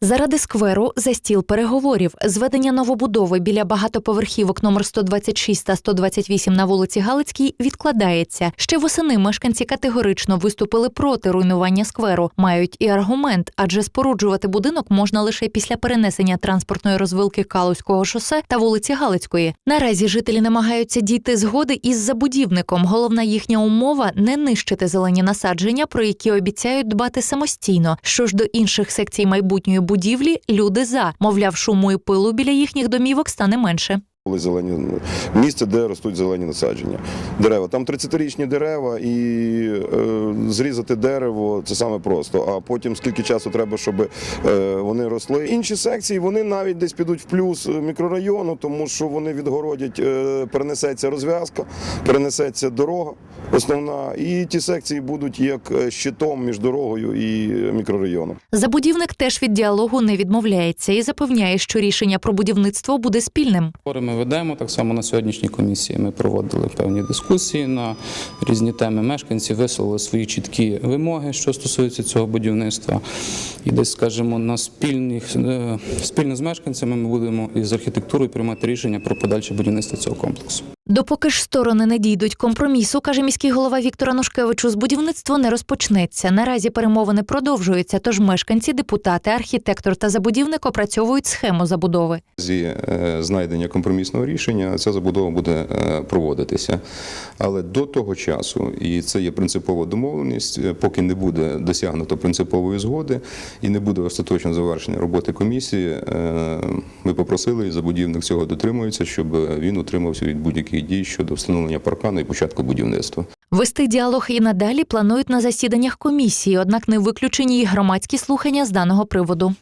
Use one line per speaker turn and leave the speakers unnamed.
Заради скверу за стіл переговорів зведення новобудови біля багатоповерхівок номер 126 та 128 на вулиці Галицькій відкладається. Ще восени мешканці категорично виступили проти руйнування скверу. Мають і аргумент, адже споруджувати будинок можна лише після перенесення транспортної розвилки Калузького шосе та вулиці Галицької. Наразі жителі намагаються дійти згоди із забудівником. Головна їхня умова не нищити зелені насадження, про які обіцяють дбати самостійно. Що ж до інших секцій майбутньої будівлі, люди за мовляв, шуму і пилу біля їхніх домівок стане менше.
Зелені місце, де ростуть зелені насадження. Дерева. Там 30-річні дерева, і е, зрізати дерево це саме просто. А потім скільки часу треба, щоб е, вони росли. Інші секції вони навіть десь підуть в плюс мікрорайону, тому що вони відгородять, е, перенесеться розв'язка, перенесеться дорога основна, і ті секції будуть як е, щитом між дорогою і мікрорайоном.
Забудівник теж від діалогу не відмовляється і запевняє, що рішення про будівництво буде спільним.
Ми ведемо так само на сьогоднішній комісії. Ми проводили певні дискусії на різні теми. Мешканці висловили свої чіткі вимоги, що стосується цього будівництва. І десь, скажімо, на спільних е, спільно з мешканцями ми будемо із архітектурою приймати рішення про подальше будівництво цього комплексу.
Допоки ж сторони не дійдуть компромісу, каже міський голова Віктор Анушкевичу, з будівництво не розпочнеться. Наразі перемовини продовжуються, тож мешканці, депутати, архітектор та забудівник опрацьовують схему забудови.
Зі е, знайдення компромісного рішення ця забудова буде е, проводитися. Але до того часу, і це є принципова домовленість, е, поки не буде досягнуто принципової згоди і не буде остаточно завершення роботи комісії, ми попросили, і забудівник цього дотримується, щоб він утримався від будь-яких дій щодо встановлення паркану і початку будівництва.
Вести діалог і надалі планують на засіданнях комісії, однак не виключені й громадські слухання з даного приводу.